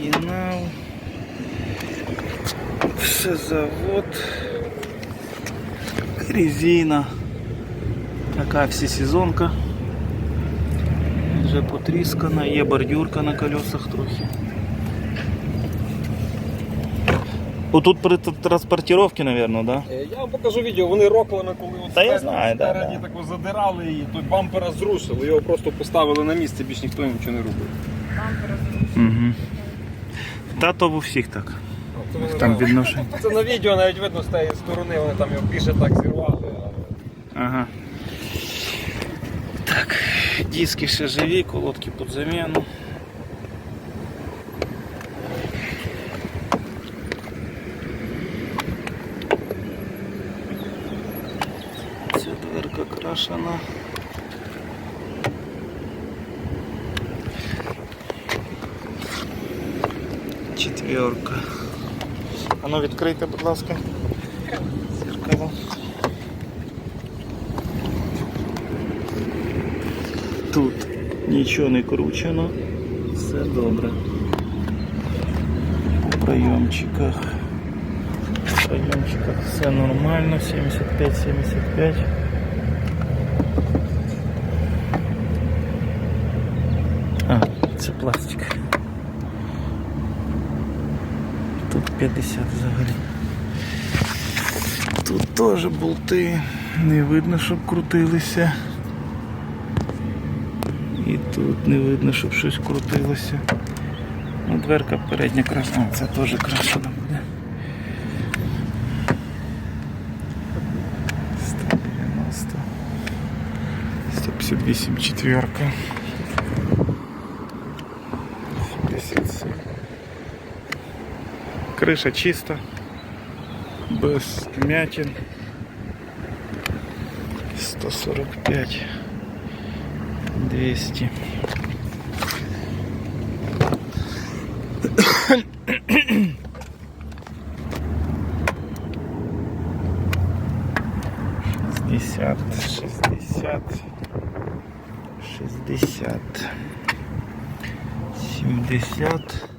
Оригінал. Все завод. Резина. Така всесезонка. Вже потріскана, є бордюрка на колесах трохи. Отут при т- транспортировці, мабуть, да? Е, Я вам покажу відео, вони роклами, коли от Та я знаю, да, спереді да. тако задирали її, тут бампера зрушили, його просто поставили на місце, більш ніхто нічого не робив. Угу. Та то в усіх так. Це, Там там відношення. це на відео навіть видно з тієї сторони, вони там його більше так зірвали. Ага. Так, диски ще живі, колодки під заміну. Ця дверка крашена. Четверка. А ну відкрийте, будь ласка. Зеркало. Тут нічого не кручено, все добре. У прийомчиках. В прийомчиках все нормально, 75-75. А, це пластик. 50 взагалі. Тут теж болти. Не видно, щоб крутилися. І тут не видно, щоб щось крутилося. Ну, дверка передня крашена. А, це теж крашена буде. 190. 158 четверка. Криша чиста. Без м'ятин. 145. 200. Шестьдесят, шестьдесят, шестьдесят, сімдесят.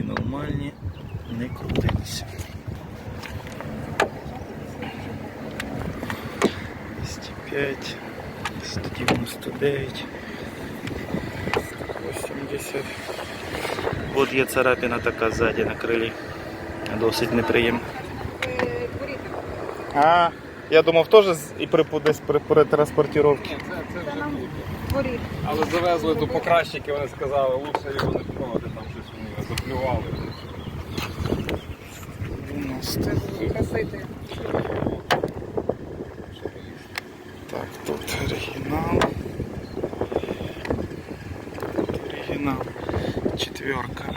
Так, нормальні, не крутилися. 205, 199, 180. От є царапина така ззаді на крилі. Досить неприємна. А, я думав теж і при десь при, при транспортировці. Це, це вже Але завезли до покращики, вони сказали, лучше його не трогати, вони його заплювали. 90. Це буде красити. Так, тут оригінал. Тут оригінал. Четверка.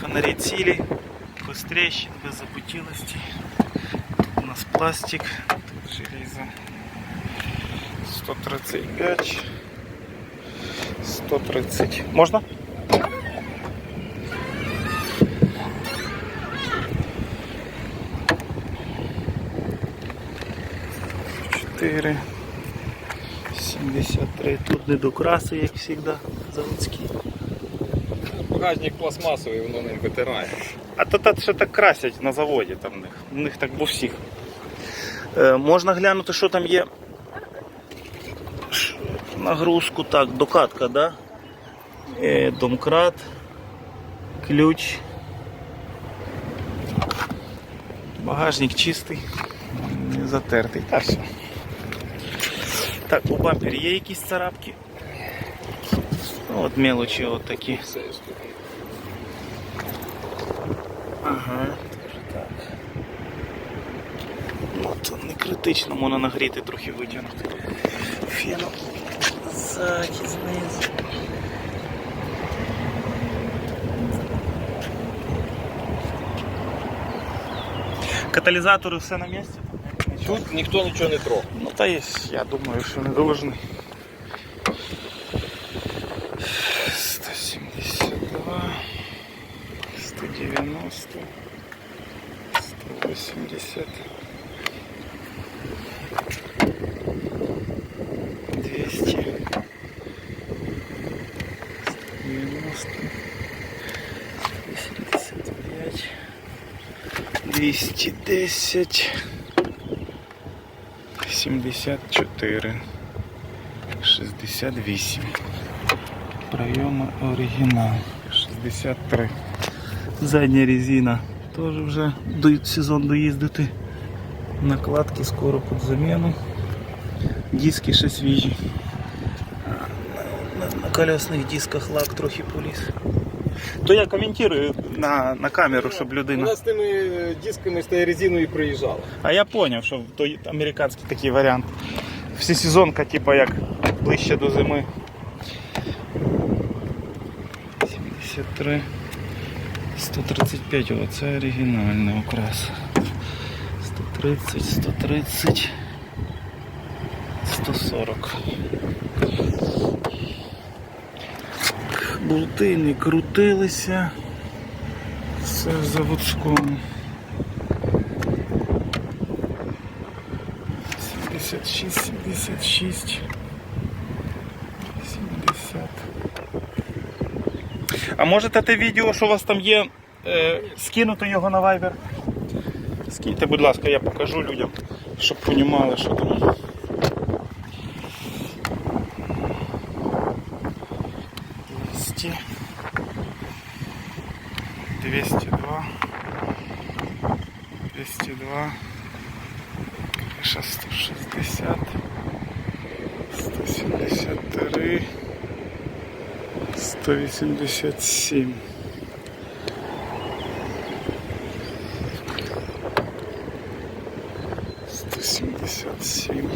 Фонари цілі, без трещин, без запутілості. Тут у нас пластик, тут железо. 135. 130. Можна? Чотири. 73. Тут не до краси, як завжди, заводські. Багажник пластмасовий, воно ним витирає. А то так ще так красять на заводі там в них. У них так в усіх. Е, можна глянути, що там є. Нагрузку, так, докатка, да? Е, домкрат, ключ. Багажник чистий, не затертий. Та все. Так, у бампері є якісь царапки. Ну, От мелочі от такі. Ага, так. Ну, то не критично, можна нагріти, трохи витягнути. Феном ззаді, знизу. Каталізатори все на місці? Тут ніхто нічого не трогав. Ну та є, я думаю, що не должен. 172, 190, 180, 200, 190, 185, 210. 74. 68. Прийоми оригінал. 63. Задня резина. Теж вже до сезон доїздити. Накладки скоро під заміну. Диски ще свіжі. На, на колесних дисках лак трохи поліз. То я коментую на, на камеру, щоб людина. Вона з тими е, дисками з тією резиною приїжджала. А я зрозумів, що той американський такий варіант. Всесезонка, типа як ближче до зими. 73. 135, о, це оригінальний окрас. 130, 130, 140. Болти не крутилися. Все в заводському. 76, 76, 70. А можете те відео, що у вас там є, е, скинути його на Viber? Скиньте, будь ласка, я покажу людям, щоб розуміли, що там. перша 160, 173, 187. Сто семьдесят семь.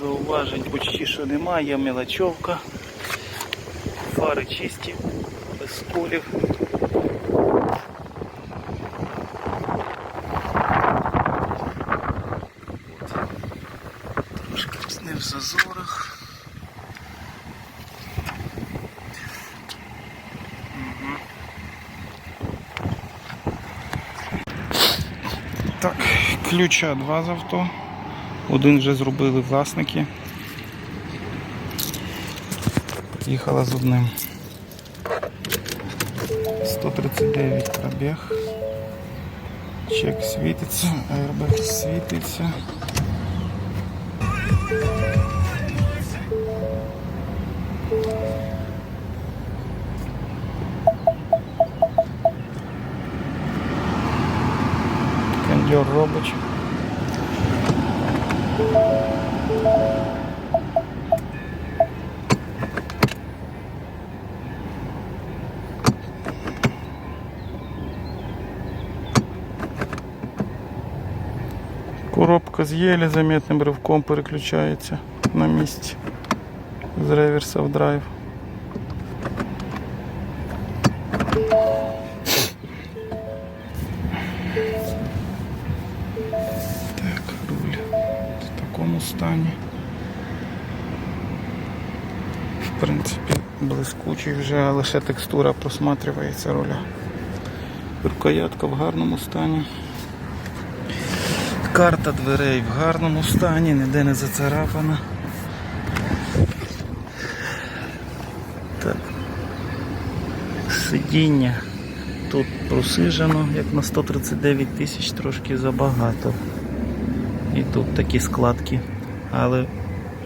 Зауважень почти що немає, мелочовка, фари чисті, без сколів. Трошки не в зазорах. Так, ключа два з авто. Один вже зробили власники. Їхала з одним. 139 пробіг. Чек світиться, аербек світиться. Кондер робить. Коробка з єлі заметним ривком переключається на місці з реверса в драйв. Так, руль в такому стані. В принципі, блискучий вже, а лише текстура просматрюється руля. Рукоятка в гарному стані. Карта дверей в гарному стані, ніде не зацарапана. Так. Сидіння тут просижено, як на 139 тисяч трошки забагато. І тут такі складки. Але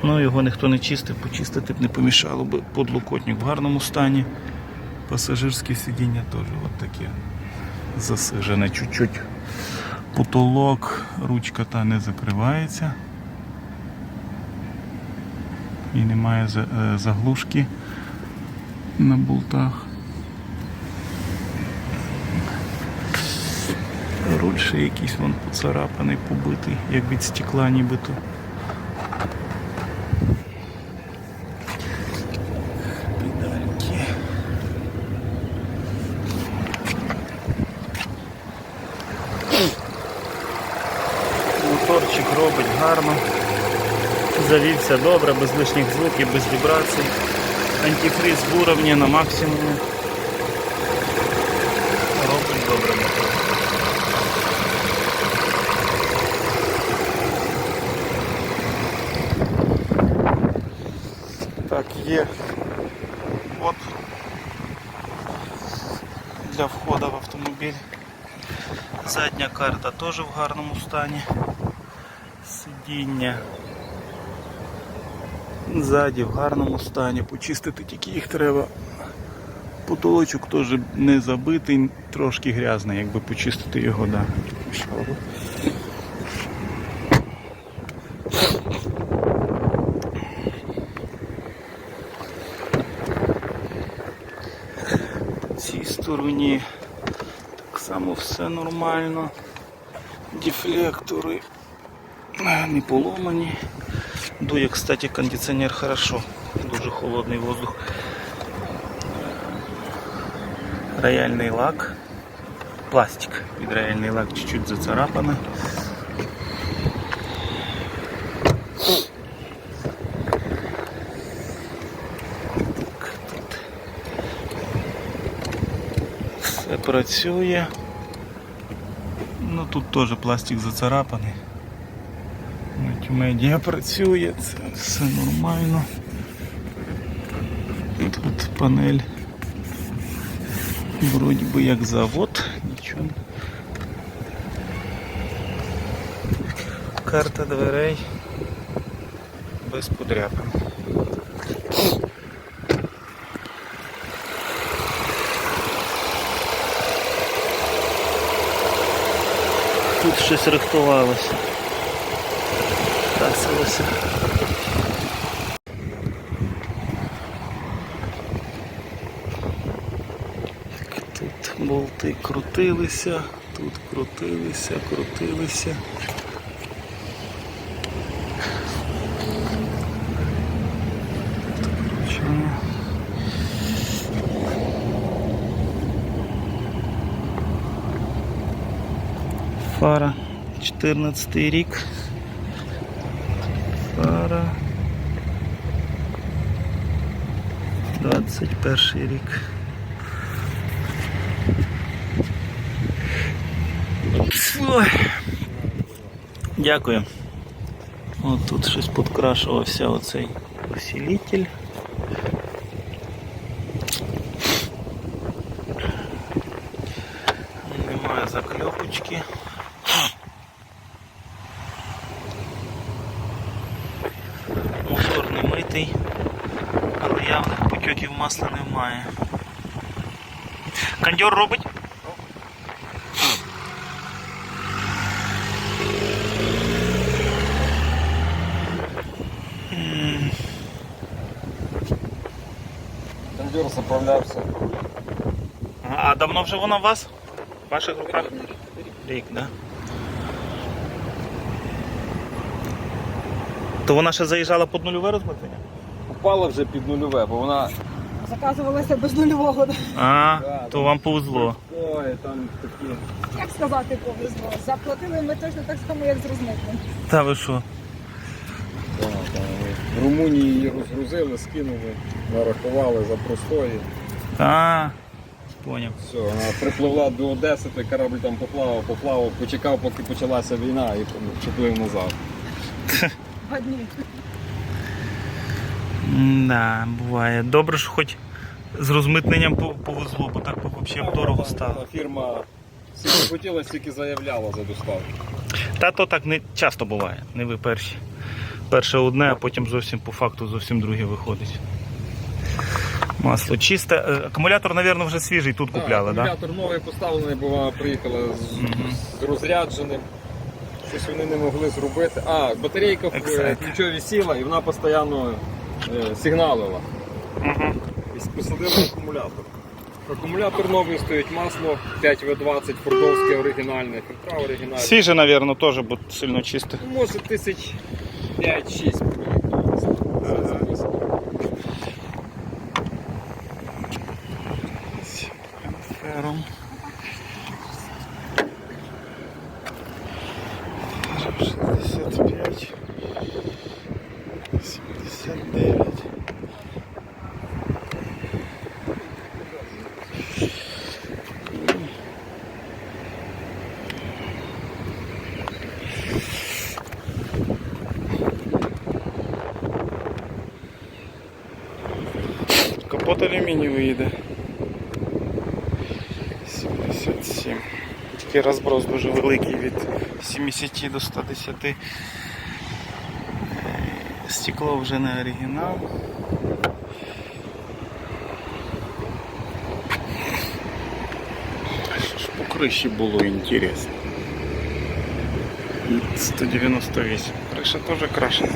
ну, його ніхто не чистив, почистити б не помішало б подлокотник в гарному стані. Пасажирське сидіння теж от таке засижене чуть-чуть. Потолок, ручка та не закривається. І немає е, заглушки на болтах. Руль якийсь вон поцарапаний, побитий, як від стекла нібито. Гарно. Завівся добре, без лишніх звуків, без вібрацій. Антифриз в уровні на максимумі. Робить добре мотор. Так, є. От для входу в автомобіль. Задня карта теж в гарному стані. Сидіння. Ззаді в гарному стані. Почистити тільки їх треба. Потолочок теж не забитий, трошки грязний, якби почистити його, да. В цій стороні так само все нормально. Дефлектори не поломані. Дує, кстати, кондиціонер хорошо. Дуже холодний воздух. Рояльний лак. Пластик під рояльний лак чуть-чуть зацарапаний. Так, тут все працює. Ну тут теж пластик зацарапаний. Мультимедіа працює, це все нормально. Тут панель. Вроді би як завод, нічого. Карта дверей без подряпин. Тут щось рихтувалося. Красилося. Тут болти крутилися, тут крутилися, крутилися. Фара 14 рік. Фара 21 рік. Ой. Дякую. От тут щось підкрашувався оцей усилитель. Немає закльопочки. Мотор не митий, але явних потьоків масла немає. Кондьор робить? Кондюр заправлявся. А давно вже вона у вас? В ваших руках? Рік, да? То вона ще заїжджала під нульове розбиття? Упала вже під нульове, бо вона. Заказувалася без нульового. А, Да, то вам повезло. Ой, там такі. Як сказати повезло? Заплатили ми точно так само, як з розмитним. Та ви що? Да, там, В Румунії її розгрузили, скинули, нарахували за простої. А, поняв. Все, вона припливла до Одеси, той корабль там поплавав, поплавав, почекав, поки почалася війна і поплив назад. Два дні. Да, буває. Добре, що хоч з розмитненням повезло, бо так взагалі дорого стало. Фірма скільки хотіла, стільки заявляла за доставку. Та то так не часто буває, не ви перші. Перше одне, а потім зовсім по факту зовсім друге виходить. Масло чисте. Е, Акумулятор, мабуть, вже свіжий тут купляли, так? Да? Акумулятор новий поставлений, бо вона приїхала з, з розрядженим. Щось вони не могли зробити. А, батарейка в ключові сіла і вона постійно е, сигналила. Угу. І посадили акумулятор. Акумулятор новий стоїть, масло 5В20, фордовське оригінальне, фільтра оригінальне. Свіже, мабуть, теж, буде сильно чисте. Ну, Може тисяч 5-6 Капот алюмінієвий йде. 77. Такий розброс дуже великий від 70 до 110. Е, Стекло вже не оригінал. Що ж по криші було інтересно. 198. Криша теж крашена.